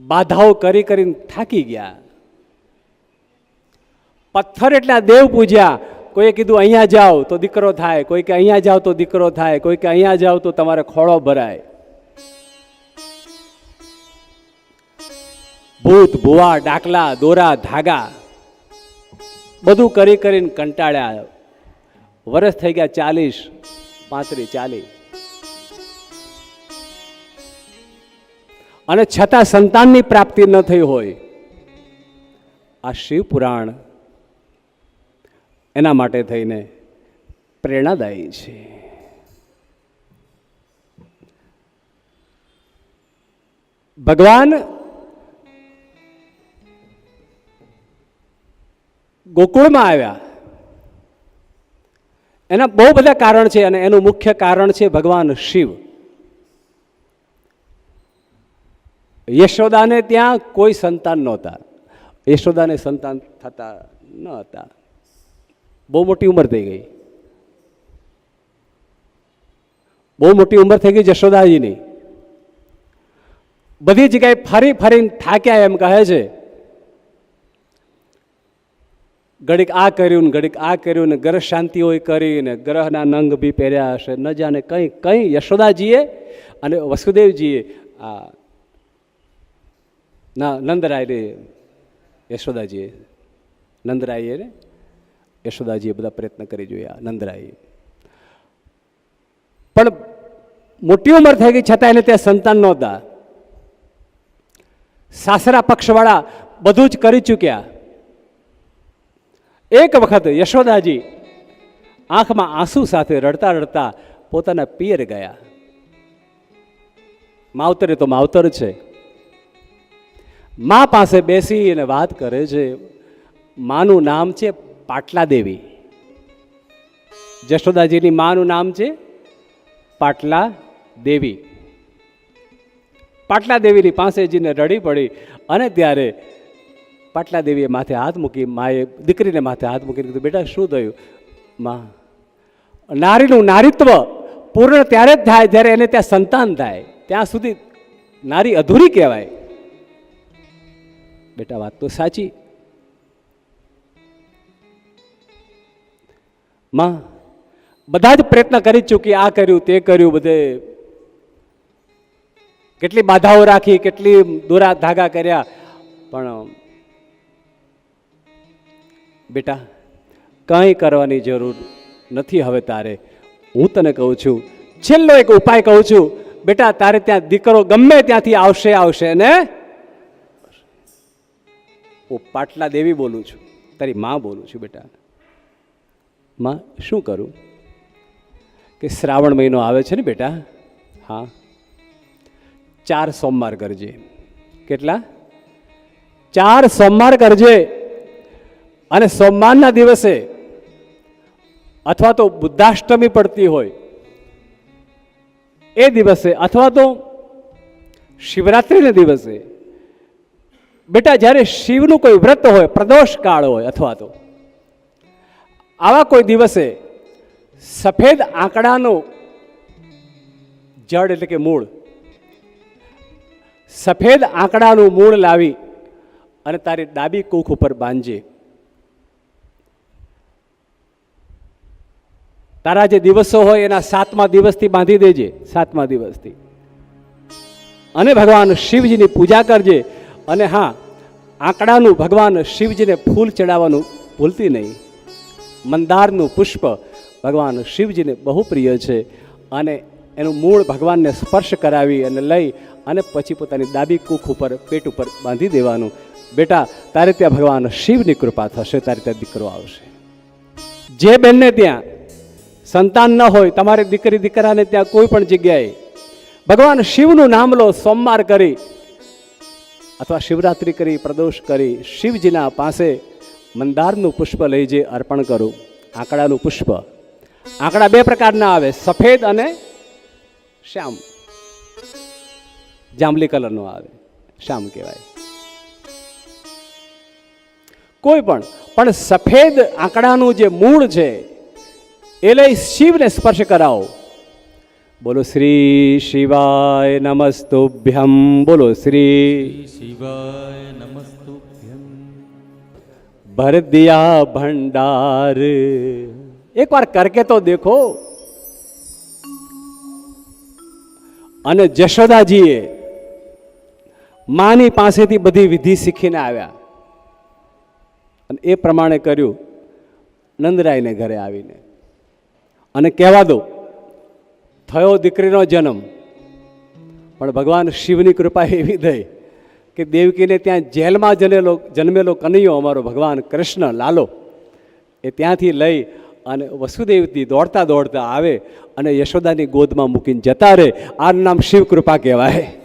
બાધાઓ કરી કરીને થાકી ગયા. પથ્થર એટલા દેવ પૂજ્યા. કોઈએ કીધું અહીંયા જાઓ તો દીકરો થાય, કોઈ કે અહીંયા જાઓ તો દીકરો થાય, કોઈ કે અહીંયા જાઓ તો તમારે ખોળો ભરાય. ભૂત, ભુવા, ડાકલા, દોરા, ધાગા બધું કરી કરીને કંટાળ્યા. વરસ થઈ ગયા ચાલીસ, પાંત્રીસ, ચાલીસ. અને છતાં સંતાનની પ્રાપ્તિ ન થઈ હોય. આ શિવ પુરાણ એના માટે થઈને પ્રેરણાદાયી છે. ભગવાન ગોકુળમાં આવ્યા. એના બહુ બધા કારણ છે અને એનું મુખ્ય કારણ છે ભગવાન શિવ. યશોદાને ત્યાં કોઈ સંતાન નહોતા. યશોદાને સંતાન થતા ન હતા. બહુ મોટી ઉંમર થઈ ગઈ. બહુ મોટી ઉંમર થઈ ગઈ યશોદાજીની. બધી જગ્યાએ ફરી ફરીને થાક્યા એમ કહે છે. ઘડીક આ કર્યું ને ઘડીક આ કર્યું ને ગ્રહ શાંતિ હોય કરીને ગ્રહના નંગ બી પહેર્યા હશે. ન જાણે કંઈ કંઈ યશોદાજીએ અને વસુદેવજીએ આ ના, નંદરાય રે, યશોદાજીએ. નંદરાયે રે, યશોદાજીએ બધા પ્રયત્ન કરી જોયા, નંદરાયે. પણ મોટી ઉંમર થઈ ગઈ, છતાં એને ત્યાં સંતાન નહોતા. સાસરા પક્ષવાળા બધું જ કરી ચૂક્યા. એક વખત યશોદાજી આંખમાં આંસુ સાથે રડતા રડતા પોતાના પિયર ગયા. માવતરે તો માવતર છે. મા પાસે બેસી અને વાત કરે છે, માનું નામ છે પાટલા દેવી જશોદાજીની માનું નામ છે પાટલા દેવી પાટલા દેવીની પાસે જઈને રડી પડી અને ત્યારે પાટલા દેવીએ માથે હાથ મૂકી, માએ દીકરીને માથે હાથ મૂકીને કીધું, બેટા, શું થયું? માં, નારીનું નારીત્વ પૂર્ણ ત્યારે જ થાય જ્યારે એને ત્યાં સંતાન થાય. ત્યાં સુધી નારી અધૂરી કહેવાય. બેટા, વાત તો સાચી. માં, બધા જ પ્રયત્ન કરી ચૂકી આ કર્યું, તે કર્યું, બધે. કેટલી બાધાઓ રાખી, કેટલી દોરા ધાગા કર્યા. પણ, બેટા, કંઈ કરવાની જરૂર નથી હવે તારે. હું તને કહું છું, છેલ્લો એક ઉપાય કહું છું. બેટા, તારે ત્યાં દીકરો ગમે ત્યાંથી આવશે આવશે ને હું પાટલા દેવી બોલું છું. તારી માં બોલું છું બેટા. માં, શું કરું? કે શ્રાવણ મહિનો આવે છે ને બેટા? હા. ચાર સોમવાર કરજે. કેટલા? ચાર સોમવાર કરજે. અને સોમવારના દિવસે અથવા તો બુદ્ધાષ્ટમી પડતી હોય, એ દિવસે અથવા તો શિવરાત્રિના દિવસે બેટા, જ્યારે શિવનું કોઈ વ્રત હોય પ્રદોષ કાળ હોય અથવા તો, આવા કોઈ દિવસે સફેદ આંકડાનું જડ એટલે કે મૂળ, સફેદ આંકડાનું મૂળ લાવી અને તારી ડાબી કૂખ ઉપર બાંધજે તારા જે દિવસો હોય એના સાતમા દિવસથી બાંધી દેજે, સાતમા દિવસથી. અને ભગવાન શિવજીની પૂજા કરજે અને હા, આંકડાનું ભગવાન શિવજીને ફૂલ ચડાવવાનું ભૂલતી નહીં. મંદારનું પુષ્પ ભગવાન શિવજીને બહુ પ્રિય છે અને એનું મૂળ ભગવાનને સ્પર્શ કરાવી અને લઈ અને પછી પોતાની ડાબી કૂખ ઉપર, પેટ ઉપર બાંધી દેવાનું. બેટા, તારે ત્યાં ભગવાન શિવની કૃપા થશે, તારે ત્યાં દીકરો આવશે. જે બેનને ત્યાં સંતાન ન હોય, તમારે દીકરી દીકરાને ત્યાં કોઈ પણ જગ્યાએ ભગવાન શિવનું નામ લો, સોમવાર કરી. અથવા શિવરાત્રિ કરી, પ્રદોષ કરી, શિવજીના પાસે મંદારનું પુષ્પ લઈ જે અર્પણ કરું, આંકડાનું પુષ્પ. આંકડા બે પ્રકારના આવે, સફેદ અને શ્યામ. જાંબલી કલરનો આવે, શ્યામ કહેવાય. કોઈ પણ પણ સફેદ આંકડાનું જે મૂળ છે, એ લઈ શિવને સ્પર્શ કરાવો. બોલો શ્રી શિવાય નમસ્તુભ્યમ બોલો શ્રી શિવાય નમસ્તુભ્યમ. ભરદિયા ભંડાર. એકવાર કરકે તો દેખો. અને જશોદાજીએ માની પાસેથી બધી વિધિ શીખીને આવ્યા. અને એ પ્રમાણે કર્યું. નંદરાયને ઘરે આવીને. અને કહેવા દો થયો દીકરીનો જન્મ. પણ ભગવાન શિવની કૃપા એવી થઈ કે દેવકીને ત્યાં જેલમાં જનેલો, જન્મેલો કનૈયો અમારો ભગવાન કૃષ્ણ લાલો. એ ત્યાંથી લઈ અને વસુદેવથી દોડતા દોડતા આવે અને યશોદાની ગોદમાં મૂકીને જતા રહે. આનું નામ શિવ કૃપા કહેવાય.